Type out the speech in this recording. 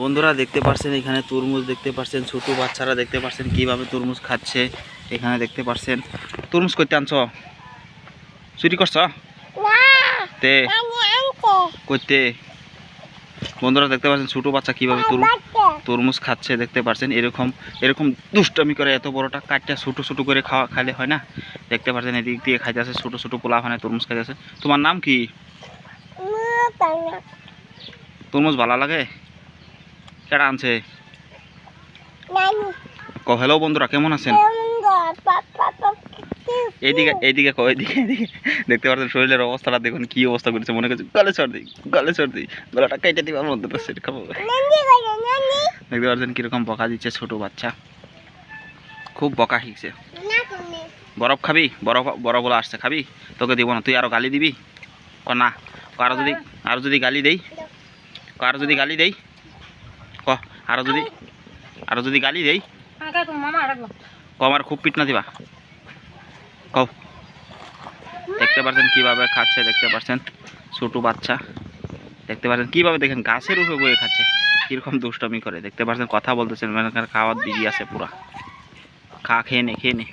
বন্ধুরা দেখতে পাচ্ছেন এখানে তরমুজ দেখতে পাচ্ছেন ছোট বাচ্চারা দেখতে পাচ্ছেন কীভাবে তরমুজ খাচ্ছে এখানে দেখতে পাচ্ছেন তরমুজ করতে আনছ? চুরি করছ? তে। করতে বন্ধুরা দেখতে পাচ্ছেন ছোট বাচ্চা কীভাবে তরমুজ তরমুজ খাচ্ছে দেখতে পাচ্ছেন এরকম এরকম দুষ্টামি করে এত বড়টা কাটটা ছোটো ছোটো করে খাওয়া খাইলে হয় না? দেখতে পাচ্ছেন এদিক দিয়ে খাইতে খাইতেছে ছোটো ছোটো পোলা ওখানে তরমুজ খাইতে খাইতেছে। তোমার নাম কি? তরমুজ ভালো লাগে? কেডা আনছে? ক হ্যালো বন্ধুরা কেমন আছেন? এইদিকে এইদিকে কো এইদিকে এইদিকে। দেখতে পাচ্ছেন শরীরের অবস্থাটা দেখুন কি অবস্থা করেছে। মনে করছে গালে সর্দি গালে সর্দি গলাটা কেটে দিবার মধ্যে সেটা খাব। দেখতে পাচ্ছেন কীরকম বকা দিচ্ছে ছোট বাচ্চা। খুব বকা শিখছে। বরফ খাবি? বরফ বরফগুলো আসছে খাবি? তোকে দিব না তুই আরও গালি দিবি? ক না ক আরও যদি আরও যদি গালি দেই আরও যদি গালি দেই। ক, আরও যদি আরও যদি গালি দেই, ক, আমার খুব পিট না দিবা। কও। দেখতে পাচ্ছেন কীভাবে খাচ্ছে, দেখতে পাচ্ছেন ছোট বাচ্চা। দেখতে পাচ্ছেন কীভাবে দেখেন, গাছের উপরে বয়ে খাচ্ছে। কীরকম দুষ্টমি করে। দেখতে পাচ্ছেন কথা বলতেছেন মানে খাওয়ার দিদি আছে পুরা। খা, খেয়ে নে খেয়ে নে।